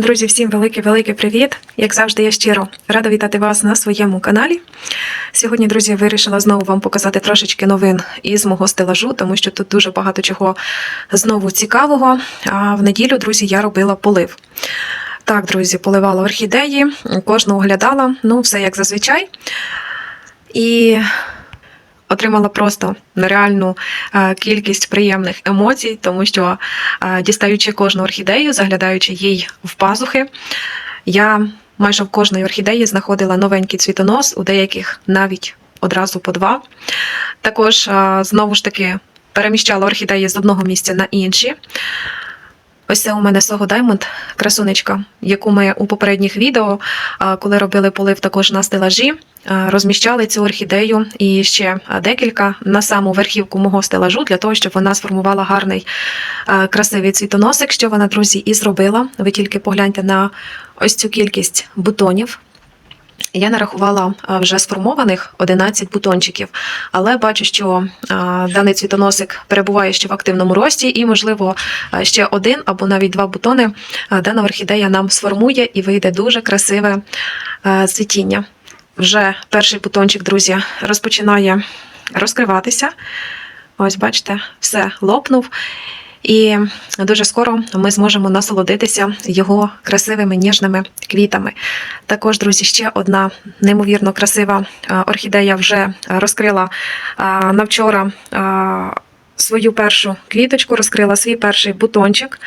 Друзі, всім великий-великий привіт! Як завжди, я щиро рада вітати вас на своєму каналі. Сьогодні, друзі, вирішила знову вам показати трошечки новин із мого стелажу, тому що тут дуже багато чого знову цікавого. А в неділю, друзі, я робила полив. Так, друзі, поливала орхідеї, кожну оглядала, ну, все як зазвичай. І отримала просто нереальну е, кількість приємних емоцій, тому що е, дістаючи кожну орхідею, заглядаючи їй в пазухи, я майже в кожної орхідеї знаходила новенький цвітонос, у деяких навіть одразу по два. Також е, знову ж таки переміщала орхідеї з одного місця на інші. Ось це у мене Сого Даймонд, красунечка, яку ми у попередніх відео, коли робили полив також на стелажі, розміщали цю орхідею і ще декілька на саму верхівку мого стелажу, для того, щоб вона сформувала гарний красивий цвітоносик, що вона, друзі, і зробила. Ви тільки погляньте на ось цю кількість бутонів. Я нарахувала вже сформованих 11 бутончиків, але бачу, що даний цвітоносик перебуває ще в активному рості, і, можливо, ще один або навіть два бутони дана орхідея нам сформує і вийде дуже красиве цвітіння. Вже перший бутончик, друзі, розпочинає розкриватися. Ось, бачите, все лопнув. І дуже скоро ми зможемо насолодитися його красивими ніжними квітами. Також, друзі, ще одна неймовірно красива орхідея вже розкрила а, на вчора. а, Свою першу квіточку розкрила свій перший бутончик.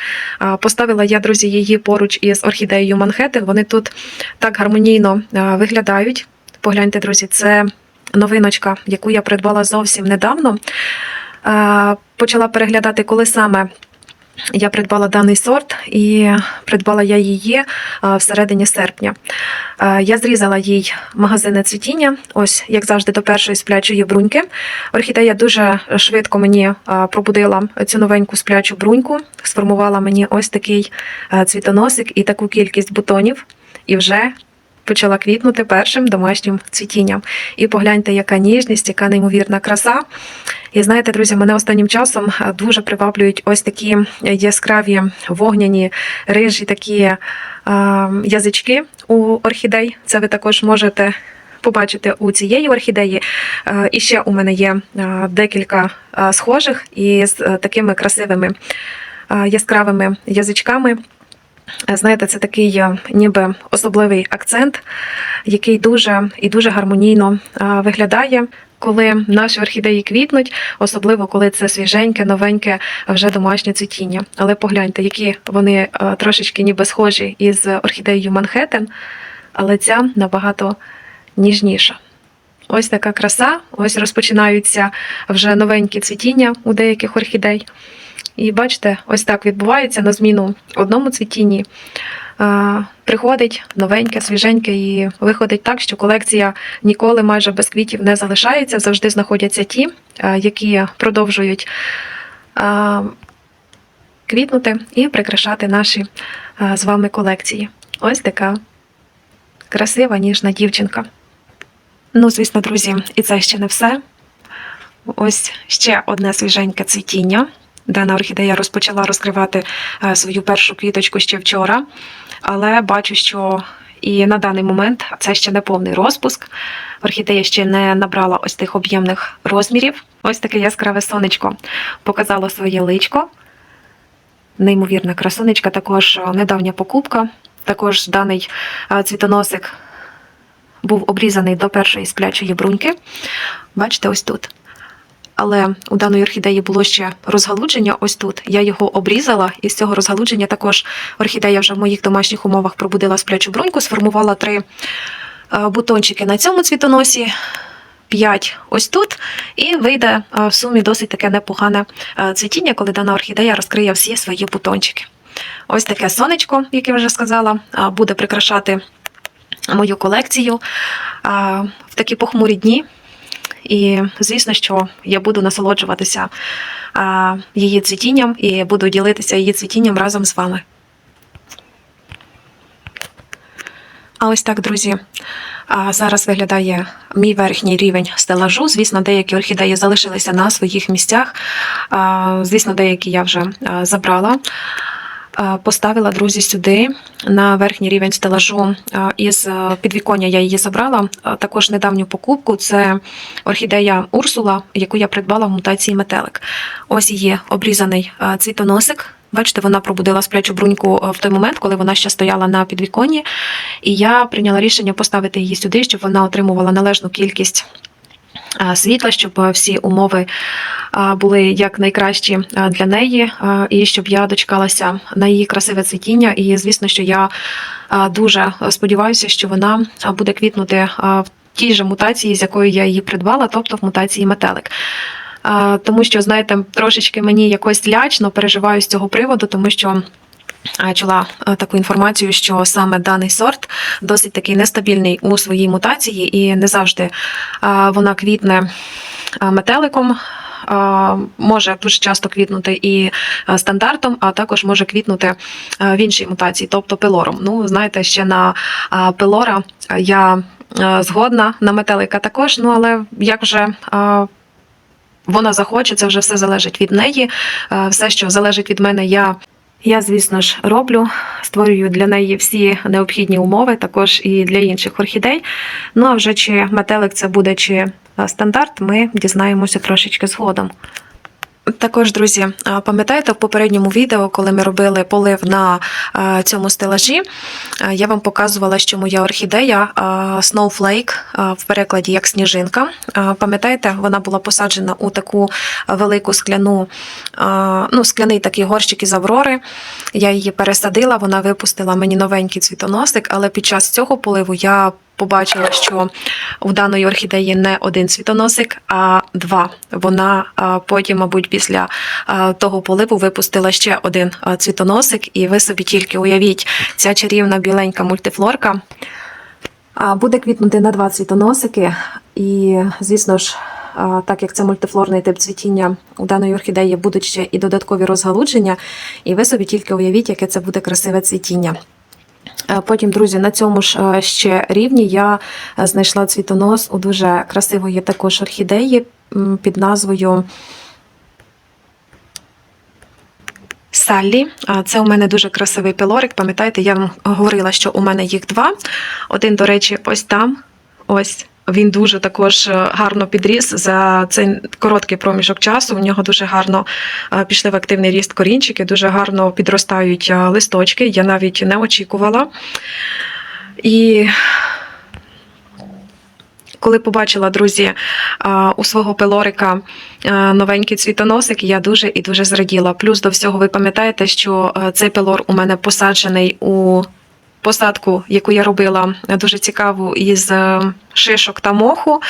Поставила я, друзі, її поруч із орхідеєю Манхеттен. Вони тут так гармонійно виглядають. Погляньте, друзі, це новиночка, яку я придбала зовсім недавно. Почала переглядати, коли саме я придбала даний сорт, і придбала я її всередині серпня. Я зрізала їй магазинне цвітіння, ось як завжди, до першої сплячої бруньки. Орхідея дуже швидко мені пробудила цю новеньку сплячу бруньку, сформувала мені ось такий цвітоносик і таку кількість бутонів. І вже почала квітнути першим домашнім цвітінням. І погляньте, яка ніжність, яка неймовірна краса. І знаєте, друзі, мене останнім часом дуже приваблюють ось такі яскраві вогняні рижі, такі а, язички у орхідей. Це ви також можете. Побачити у цієї орхідеї. Е, І ще у мене є е, декілька е, схожих із е, такими красивими е, яскравими язичками. Знаєте, це такий е, ніби особливий акцент, який дуже і дуже гармонійно е, виглядає, коли наші орхідеї квітнуть, особливо коли це свіженьке, новеньке, вже домашнє цвітіння. Але погляньте, які вони е, трошечки ніби схожі із орхідеєю Манхеттен, але ця набагато ніжніша. Ось така краса. Ось розпочинаються вже новенькі цвітіння у деяких орхідей. І бачите, ось так відбувається на зміну одному цвітінні. Приходить новеньке, свіженьке і виходить так, що колекція ніколи майже без квітів не залишається. Завжди знаходяться ті, які продовжують квітнути і прикрашати наші з вами колекції. Ось така красива, ніжна дівчинка. Ну, звісно, друзі, і це ще не все. Ось ще одне свіженьке цвітіння. Дана орхідея розпочала розкривати е, свою першу квіточку ще вчора, але бачу, що і на даний момент це ще не повний розпуск. Орхідея ще не набрала ось тих об'ємних розмірів. Ось таке яскраве сонечко показало своє личко. Неймовірна красунечка, також недавня покупка. Також даний е, цвітоносик був обрізаний до першої сплячої бруньки. Бачите, ось тут. Але у даної орхідеї було ще розгалудження ось тут. Я його обрізала, і з цього розгалудження також орхідея вже в моїх домашніх умовах пробудила сплячу бруньку, сформувала три е, бутончики на цьому цвітоносі, п'ять ось тут, і вийде е, в сумі досить таке непогане е, цвітіння, коли дана орхідея розкриє всі свої бутончики. Ось таке сонечко, як я вже сказала, буде прикрашати мою колекцію в такі похмурі дні. І звісно, що я буду насолоджуватися її цвітінням і буду ділитися її цвітінням разом з вами. А ось так, друзі. А зараз виглядає мій верхній рівень стелажу. Звісно, деякі орхідеї залишилися на своїх місцях. Звісно, деякі я вже забрала. Поставила друзі сюди на верхній рівень стелажу із підвіконня. Я її забрала. Також недавню покупку це орхідея Урсула, яку я придбала в мутації метелик. Ось її обрізаний цвітоносик. Бачите, вона пробудила сплячу бруньку в той момент, коли вона ще стояла на підвіконні. І я прийняла рішення поставити її сюди, щоб вона отримувала належну кількість світла, щоб всі умови були як найкращі для неї, і щоб я дочекалася на її красиве цвітіння. І звісно, що я дуже сподіваюся, що вона буде квітнути в тій же мутації, з якою я її придбала, тобто в мутації метелик. Тому що, знаєте, трошечки мені якось лячно переживаю з цього приводу, тому що. Чула таку інформацію, що саме даний сорт досить такий нестабільний у своїй мутації, і не завжди вона квітне метеликом. Може дуже часто квітнути і стандартом, а також може квітнути в іншій мутації, тобто пилором. Ну, знаєте, ще на пилора я згодна на метелика також. Ну але як вже вона захоче, це вже все залежить від неї. Все, що залежить від мене, я я, звісно ж, роблю, створюю для неї всі необхідні умови, також і для інших орхідей. Ну а вже чи метелик це буде чи стандарт, ми дізнаємося трошечки згодом. Також, друзі, пам'ятаєте, в попередньому відео, коли ми робили полив на цьому стелажі, я вам показувала, що моя орхідея Snowflake в перекладі як сніжинка. Пам'ятаєте, вона була посаджена у таку велику скляну, ну, скляний такий горщик із Аврори. Я її пересадила, вона випустила мені новенький цвітоносик, але під час цього поливу я побачила, що у даної орхідеї не один цвітоносик, а два. Вона потім, мабуть, після того поливу випустила ще один цвітоносик, і ви собі тільки уявіть, ця чарівна біленька мультифлорка буде квітнути на два цвітоносики. І, звісно ж, так як це мультифлорний тип цвітіння у даної орхідеї будуть ще і додаткові розгалудження, і ви собі тільки уявіть, яке це буде красиве цвітіння. Е, Потім, друзі, на цьому ж е, ще рівні я е, знайшла цвітонос у дуже красивої також орхідеї під назвою Саллі. Це у мене дуже красивий пілорик. Пам'ятаєте, я вам говорила, що у мене їх два. Один, до речі, ось там. Ось. Він дуже також е, гарно підріс за цей короткий проміжок часу. У нього дуже гарно е, пішли в активний ріст корінчики, дуже гарно підростають е, листочки. Я навіть не очікувала. І коли побачила, друзі, у свого пилорика новенький цвітоносик, я дуже і дуже зраділа. Плюс до всього, ви пам'ятаєте, що цей пилор у мене посаджений у посадку, яку я робила дуже цікаву із е, шишок та моху.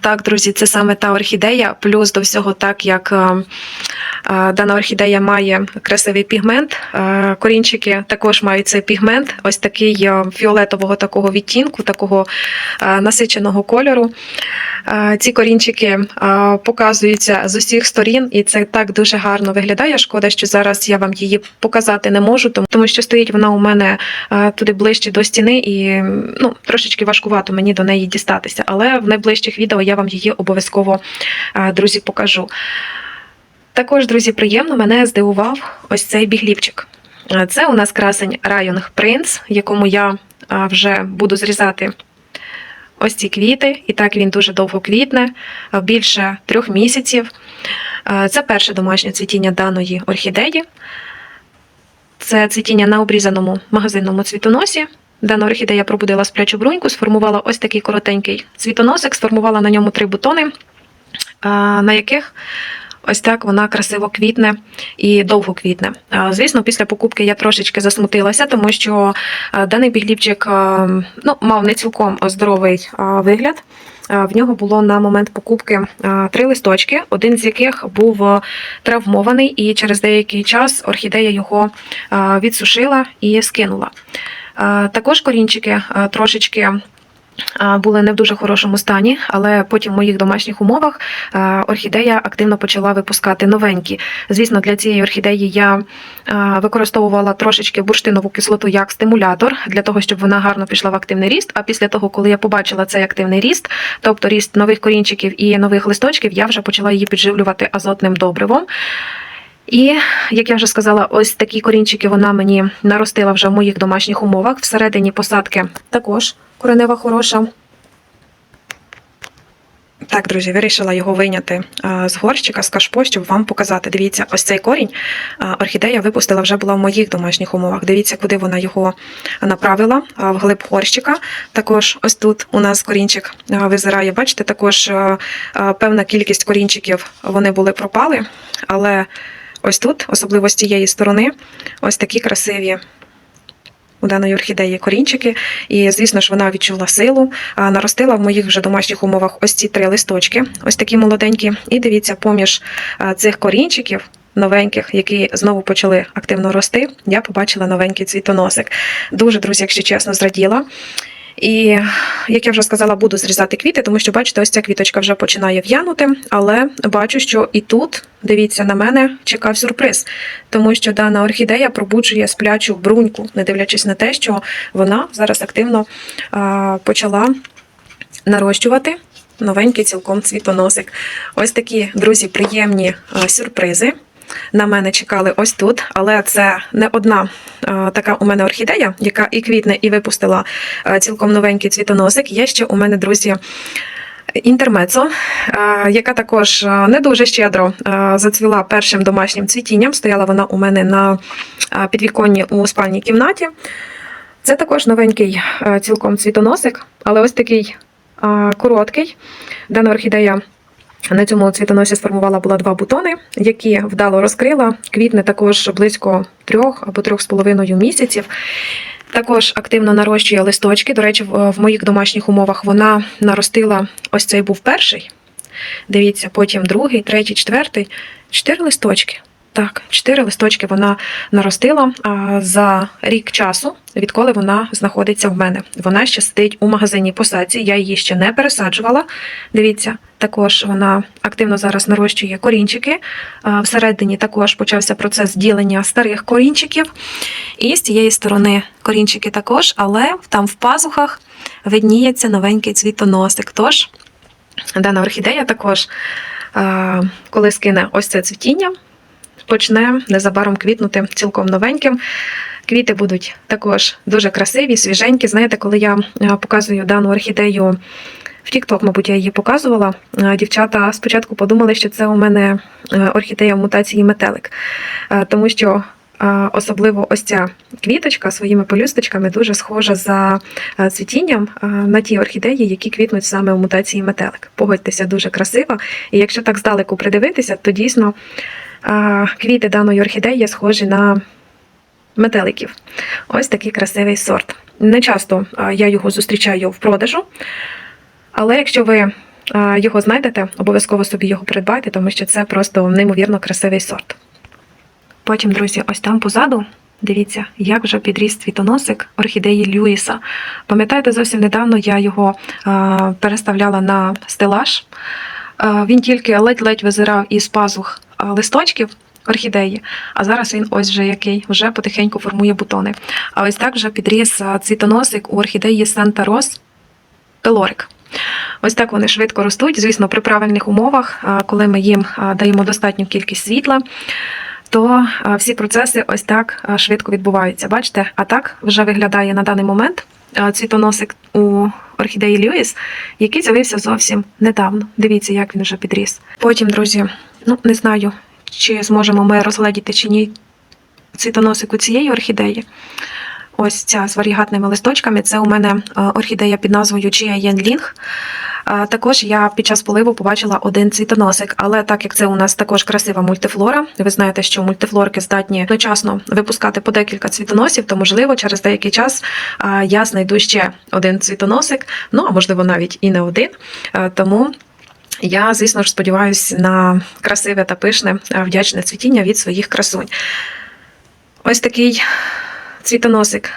Так, друзі, це саме та орхідея. Плюс до всього, так як е, е, дана орхідея має красивий пігмент, е, корінчики також мають цей пігмент, ось такий фіолетового такого відтінку, такого насиченого кольору. Ці корінчики показуються з усіх сторін, і це так дуже гарно виглядає. Шкода, що зараз я вам її показати не можу, тому- що стоїть вона у мене туди ближче до стіни, і ну, трошечки важкувато мені до неї дістатися. Але в найближчих відео я вам її обов'язково, е, друзі, покажу. Також, друзі, приємно мене здивував ось цей бігліпчик. Е, Це у нас красень Районг Принц, якому я е, вже буду зрізати ось ці квіти, і так він дуже довго квітне, більше трьох місяців. Це перше домашнє цвітіння даної орхідеї. Це цвітіння на обрізаному магазинному цвітоносі. Дана орхідея пробудила сплячу бруньку, сформувала ось такий коротенький цвітоносик, сформувала на ньому три бутони, на яких ось так вона красиво квітне і довго квітне. Звісно, після покупки я трошечки засмутилася, тому що даний бігліпчик ну, мав не цілком здоровий вигляд. В нього було на момент покупки три листочки, один з яких був травмований, і через деякий час орхідея його відсушила і скинула. Також корінчики трошечки. Були не в дуже хорошому стані, але потім в моїх домашніх умовах орхідея активно почала випускати новенькі. Звісно, для цієї орхідеї я використовувала трошечки бурштинову кислоту як стимулятор для того, щоб вона гарно пішла в активний ріст. А після того, коли я побачила цей активний ріст, тобто ріст нових корінчиків і нових листочків, я вже почала її підживлювати азотним добривом. І, як я вже сказала, ось такі корінчики вона мені наростила вже в моїх домашніх умовах. Всередині посадки також коренева хороша. Так, друзі, вирішила його вийняти з горщика, з кашпо, щоб вам показати. Дивіться, ось цей корінь орхідея випустила вже була в моїх домашніх умовах. Дивіться, куди вона його направила в глиб горщика. Також ось тут у нас корінчик визирає. Бачите, також певна кількість корінчиків вони були пропали, але ось тут, особливо з цієї сторони, ось такі красиві у даної орхідеї корінчики, і звісно ж вона відчула силу, наростила в моїх вже домашніх умовах ось ці три листочки, ось такі молоденькі. І дивіться, поміж цих корінчиків. Новеньких, які знову почали активно рости, я побачила новенький цвітоносик. Дуже, друзі, якщо чесно, зраділа. І як я вже сказала, буду зрізати квіти, тому що, бачите, ось ця квіточка вже починає в'янути, але бачу, що і тут, дивіться, на мене чекав сюрприз, тому що дана орхідея пробуджує сплячу бруньку, не дивлячись на те, що вона зараз активно а, почала нарощувати новенький цілком цвітоносик. Ось такі, друзі, приємні а, сюрпризи. На мене чекали ось тут, але це не одна а, така у мене орхідея, яка і квітне, і випустила а, цілком новенький цвітоносик. Є ще у мене, друзі, інтермецо, яка також не дуже щедро зацвіла першим домашнім цвітінням. Стояла вона у мене на підвіконні у спальній кімнаті. Це також новенький цілком цвітоносик, але ось такий короткий. Дана орхідея на цьому цвітоносі сформувала була два бутони, які вдало розкрила. Квітне також близько трьох або трьох з половиною місяців. Також активно нарощує листочки. До речі, в моїх домашніх умовах вона наростила ось цей був перший. Дивіться, потім другий, третій, четвертий. Чотири листочки. Так, чотири листочки вона наростила за рік часу, відколи вона знаходиться в мене. Вона ще сидить у магазині посадці, я її ще не пересаджувала. Дивіться, також вона активно зараз нарощує корінчики. Всередині також почався процес ділення старих корінчиків. І з цієї сторони корінчики також, але там в пазухах видніється новенький цвітоносик. Тож дана орхідея також, коли скине ось це цвітіння, почне незабаром квітнути цілком новеньким. Квіти будуть також дуже красиві, свіженькі. Знаєте, коли я е, показую дану орхідею в TikTok, мабуть, я її показувала. е, Дівчата спочатку подумали, що це у мене е, орхідея в мутації метелик, тому що особливо ось ця квіточка своїми пелюсточками дуже схожа за цвітінням на ті орхідеї, які квітнуть саме в мутації метелик. Погодьтеся, дуже красиво. І якщо так здалеку придивитися, то дійсно квіти даної орхідеї схожі на метеликів. Ось такий красивий сорт. Не часто я його зустрічаю в продажу, але якщо ви його знайдете, обов'язково собі його придбайте, тому що це просто неймовірно красивий сорт. Потім, друзі, ось там позаду. Дивіться, як вже підріс цвітоносик орхідеї Льюіса. Пам'ятаєте, зовсім недавно я його переставляла на стелаж. Він тільки ледь-ледь визирав із пазух листочків орхідеї, а зараз він ось вже який, вже потихеньку формує бутони. А ось так вже підріс цвітоносик у орхідеї Санта Рос Пелорик. Ось так вони швидко ростуть, звісно, при правильних умовах, коли ми їм даємо достатню кількість світла, то всі процеси ось так швидко відбуваються. Бачите, а так вже виглядає на даний момент цвітоносик у орхідеї Льюіс, який з'явився зовсім недавно. Дивіться, як він вже підріс. Потім, друзі, ну не знаю, чи зможемо ми розгледіти чи ні цвітоносик у цієї орхідеї. Ось ця з варігатними листочками. Це у мене е, орхідея під назвою Chia Yen Ling. Також я під час поливу побачила один цвітоносик, але так як це у нас також красива мультифлора, ви знаєте, що мультифлорки здатні одночасно випускати по декілька цвітоносів, то можливо через деякий час я знайду ще один цвітоносик, ну а можливо навіть і не один. Тому я, звісно ж, сподіваюся на красиве та пишне вдячне цвітіння від своїх красунь. Ось такий цвітоносик,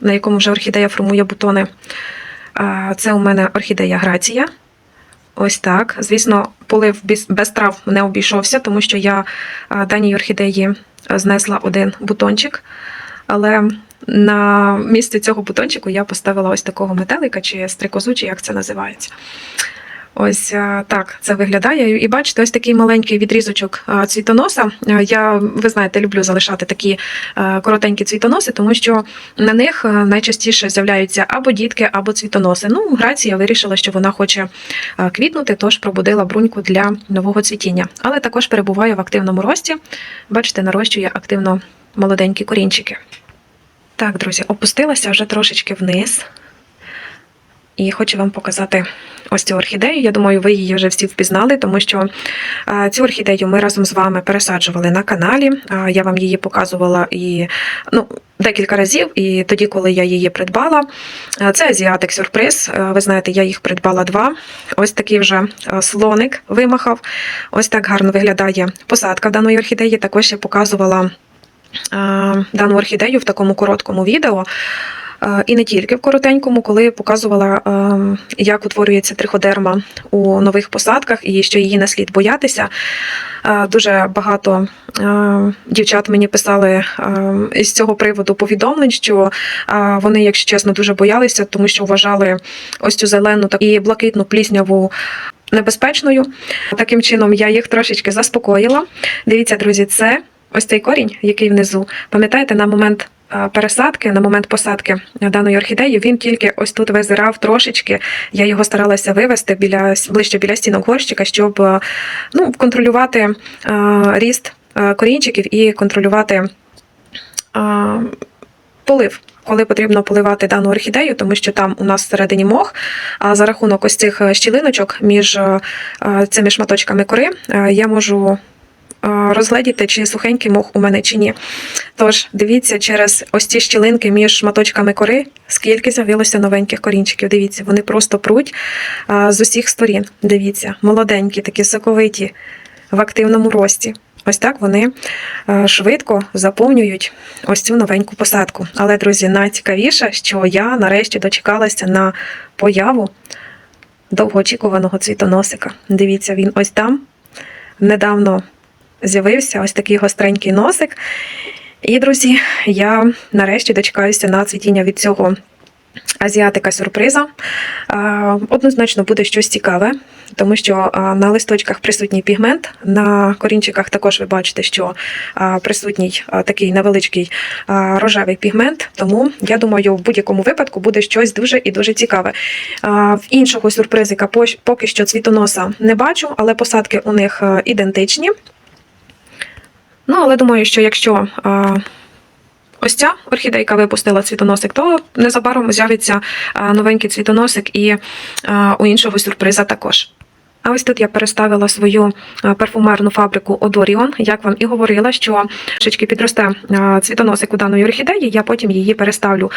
на якому вже орхідея формує бутони. Це у мене орхідея Грація. Ось так. Звісно, полив без, трав не обійшовся, тому що я даній орхідеї знесла один бутончик. Але на місце цього бутончику я поставила ось такого метелика чи стрикозу, чи як це називається. Ось так це виглядає. І бачите, ось такий маленький відрізочок цвітоноса. Я, ви знаєте, люблю залишати такі коротенькі цвітоноси, тому що на них найчастіше з'являються або дітки, або цвітоноси. Ну, Грація вирішила, що вона хоче квітнути, тож пробудила бруньку для нового цвітіння. Але також перебуває в активному рості. Бачите, нарощує активно молоденькі корінчики. Так, друзі, опустилася вже трошечки вниз. І хочу вам показати ось цю орхідею. Я думаю, ви її вже всі впізнали, тому що цю орхідею ми разом з вами пересаджували на каналі. Я вам її показувала і ну, декілька разів, і тоді, коли я її придбала. Це азіатик сюрприз. Ви знаєте, я їх придбала два. Ось такий вже слоник вимахав. Ось так гарно виглядає посадка даної орхідеї. Також я показувала дану орхідею в такому короткому відео. І не тільки в коротенькому, коли показувала, як утворюється триходерма у нових посадках і що її не слід боятися. Дуже багато дівчат мені писали із цього приводу повідомлень, що вони, якщо чесно, дуже боялися, тому що вважали ось цю зелену і блакитну плісняву. Небезпечною. Таким чином я їх трошечки заспокоїла. Дивіться, друзі, це ось цей корінь, який внизу. Пам'ятаєте, на момент пересадки, на момент посадки даної орхідеї, він тільки ось тут визирав трошечки. Я його старалася вивести біля ближче біля стінок горщика, щоб е, ну, контролювати е, ріст е, корінчиків і контролювати е, полив. Коли потрібно поливати дану орхідею, тому що там у нас всередині мох, а за рахунок ось цих е, щілиночок між е, е, цими шматочками кори е, я можу е, розгледіти, чи сухенький мох у мене чи ні. Тож дивіться через ось ці щілинки між шматочками кори, скільки з'явилося новеньких корінчиків. Дивіться, вони просто пруть е, з усіх сторін. Дивіться, молоденькі, такі соковиті в активному рості. Ось так вони е, швидко заповнюють ось цю новеньку посадку. Але, друзі, найцікавіше, що я нарешті дочекалася на появу довгоочікуваного цвітоносика. Дивіться, він ось там недавно з'явився ось такий гостренький носик. І, друзі, я нарешті дочекаюся на цвітіння від цього азіатика сюрприза. Однозначно буде щось цікаве, тому що на листочках присутній пігмент, на корінчиках також ви бачите, що присутній такий невеличкий рожевий пігмент. Тому я думаю, в будь-якому випадку буде щось дуже і дуже цікаве. В іншого сюрпризика поки що цвітоноса не бачу, але посадки у них ідентичні. Ну, але думаю, що якщо а, ось ця орхідейка випустила цвітоносик, то незабаром з'явиться новенький цвітоносик і а, у іншого сюрприза також. А ось тут я переставила свою а, парфумерну фабрику Одоріон. Як вам і говорила, що трішечки підросте а, цвітоносик у даної орхідеї, я потім її переставлю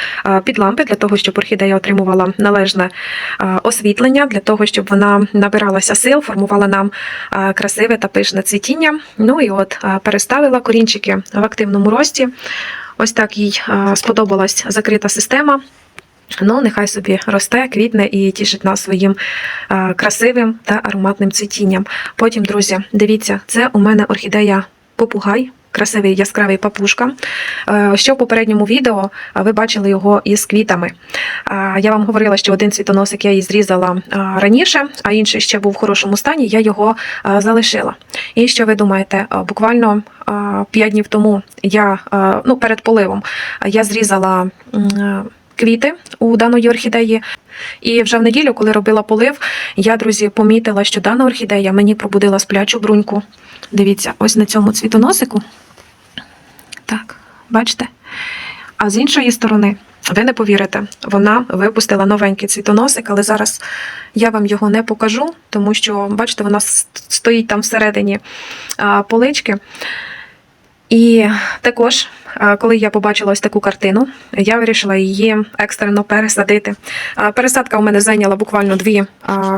під лампи для того, щоб орхідея отримувала належне освітлення, для того, щоб вона набиралася сил, формувала нам красиве та пишне цвітіння. Ну і от переставила корінчики в активному рості. Ось так їй сподобалась закрита система. Ну, нехай собі росте, квітне і тішить нас своїм е, красивим та ароматним цвітінням. Потім, друзі, дивіться, це у мене орхідея попугай. Красивий яскравий папушка. Е, Ще в попередньому відео ви бачили його із квітами. Я вам говорила, що один цвітоносик я її зрізала раніше, а інший ще був в хорошому стані, я його залишила. І що ви думаєте? Е, Буквально 5 днів тому я ну, перед поливом я зрізала квіти у даної орхідеї. І вже в неділю, коли робила полив, я, друзі, помітила, що дана орхідея мені пробудила сплячу бруньку. Дивіться, ось на цьому цвітоносику. Так, бачите? А з іншої сторони, ви не повірите, вона випустила новенький цвітоносик, але зараз я вам його не покажу, тому що, бачите, вона стоїть там всередині полички. І також, коли я побачила ось таку картину, я вирішила її екстрено пересадити. Пересадка у мене зайняла буквально дві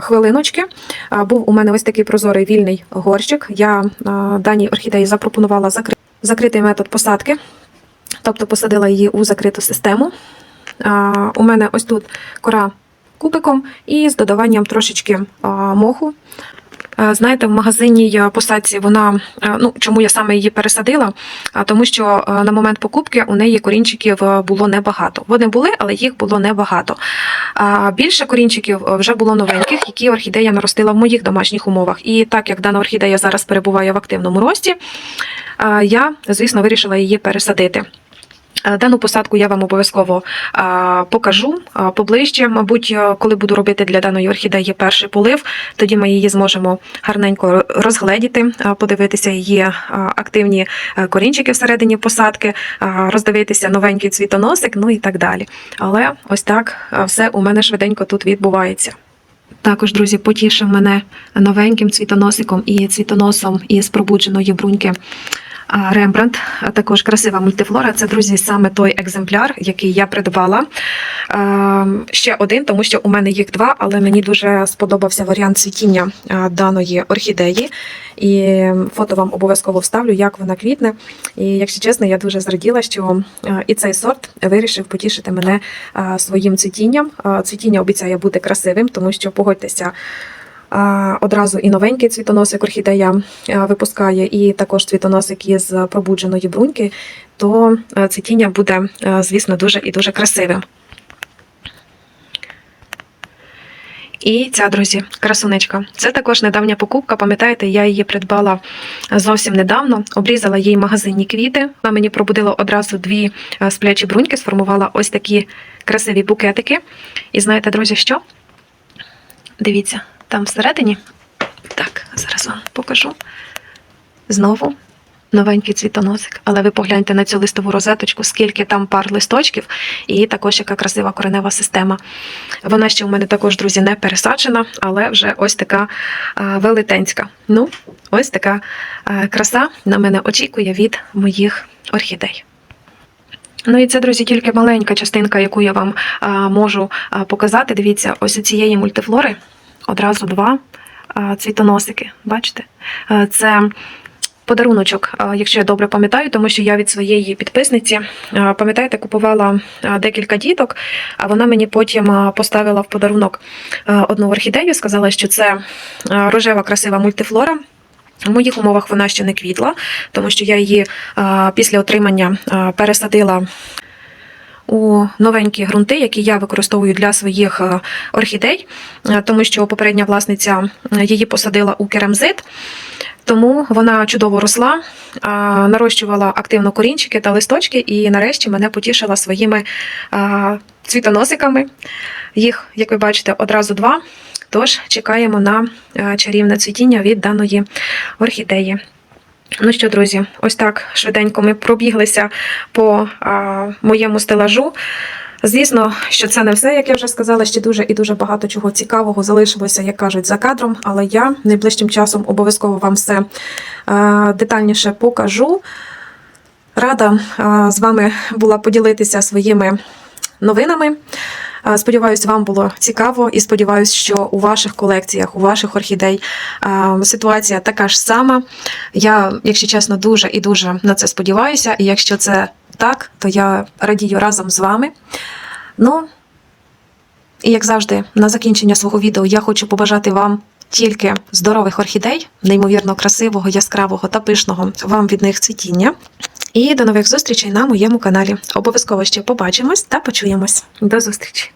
хвилиночки. Був у мене ось такий прозорий вільний горщик. Я даній орхідеї запропонувала закритий метод посадки, тобто посадила її у закриту систему. У мене ось тут кора кубиком і з додаванням трошечки моху. Е, Знаєте, в магазинній е, посадці вона е, ну чому я саме її пересадила? Тому що е, на момент покупки у неї корінчиків було небагато. Вони були, але їх було небагато. Більше корінчиків вже було новеньких, які орхідея наростила в моїх домашніх умовах. І так як дана орхідея зараз перебуває в активному рості, я, звісно, вирішила її пересадити. Е, Дану посадку я вам обов'язково покажу поближче. Мабуть, е, коли буду робити для даної орхідеї перший полив, тоді ми її зможемо гарненько розгледіти, подивитися її активні е, корінчики всередині посадки, роздивитися новенький цвітоносик, ну і так далі. Але ось так все у мене швиденько тут відбувається. Також, друзі, потішив мене новеньким цвітоносиком і цвітоносом із пробудженої бруньки. Рембрандт, а також красива мультифлора. Це, друзі, саме той екземпляр, який я придбала. Ще один, тому що у мене їх два, але мені дуже сподобався варіант цвітіння даної орхідеї. І фото вам обов'язково вставлю, як вона квітне. І якщо чесно, я дуже зраділа, що і цей сорт вирішив потішити мене своїм цвітінням. Цвітіння обіцяє бути красивим, тому що погодьтеся. Одразу і новенький цвітоносик орхідея випускає, і також цвітоносик із пробудженої бруньки, то а, цвітіння буде, звісно, дуже і дуже красивим. І ця, друзі, красунечка. Це також недавня покупка. Пам'ятаєте, я її придбала зовсім недавно, обрізала їй магазинні квіти. Вона мені пробудила одразу дві сплячі бруньки, сформувала ось такі красиві букетики. І знаєте, друзі, що? Дивіться, там всередині. Так, зараз вам покажу. Знову новенький цвітоносик. Але ви погляньте на цю листову розеточку, скільки там пар листочків, і також яка красива коренева система. Вона ще у мене також, друзі, не пересаджена, але вже ось така велетенська. Ну, ось така краса на мене очікує від моїх орхідей. Ну і це, друзі, тільки маленька частинка, яку я вам можу показати. Дивіться, ось у цієї мультифлори одразу два цвітоносики. Бачите? Це подаруночок, якщо я добре пам'ятаю, тому що я від своєї підписниці, пам'ятаєте, купувала декілька діток, а вона мені потім поставила в подарунок одну орхідею, сказала, що це рожева красива мультифлора. В моїх умовах вона ще не квітла, тому що я її після отримання пересадила у новенькі ґрунти, які я використовую для своїх е, орхідей, е, тому що попередня власниця е, її посадила у керамзит. Тому вона чудово росла, нарощувала активно корінчики та листочки, і нарешті мене потішила своїми цвітоносиками. Їх, як ви бачите, одразу два. Тож чекаємо на чарівне цвітіння від даної орхідеї. Ну що, друзі, ось так швиденько ми пробіглися по а, моєму стелажу. Звісно, що це не все, як я вже сказала, ще дуже і дуже багато чого цікавого залишилося, як кажуть, за кадром. Але я найближчим часом обов'язково вам все а, детальніше покажу. Рада а, з вами була поділитися своїми новинами. Сподіваюсь, вам було цікаво, і сподіваюсь, що у ваших колекціях, у ваших орхідей ситуація така ж сама. Я, якщо чесно, дуже і дуже на це сподіваюся. І якщо це так, то я радію разом з вами. Ну, і як завжди, на закінчення свого відео я хочу побажати вам тільки здорових орхідей, неймовірно красивого, яскравого та пишного вам від них цвітіння. І до нових зустрічей на моєму каналі. Обов'язково ще побачимось та почуємось. До зустрічі!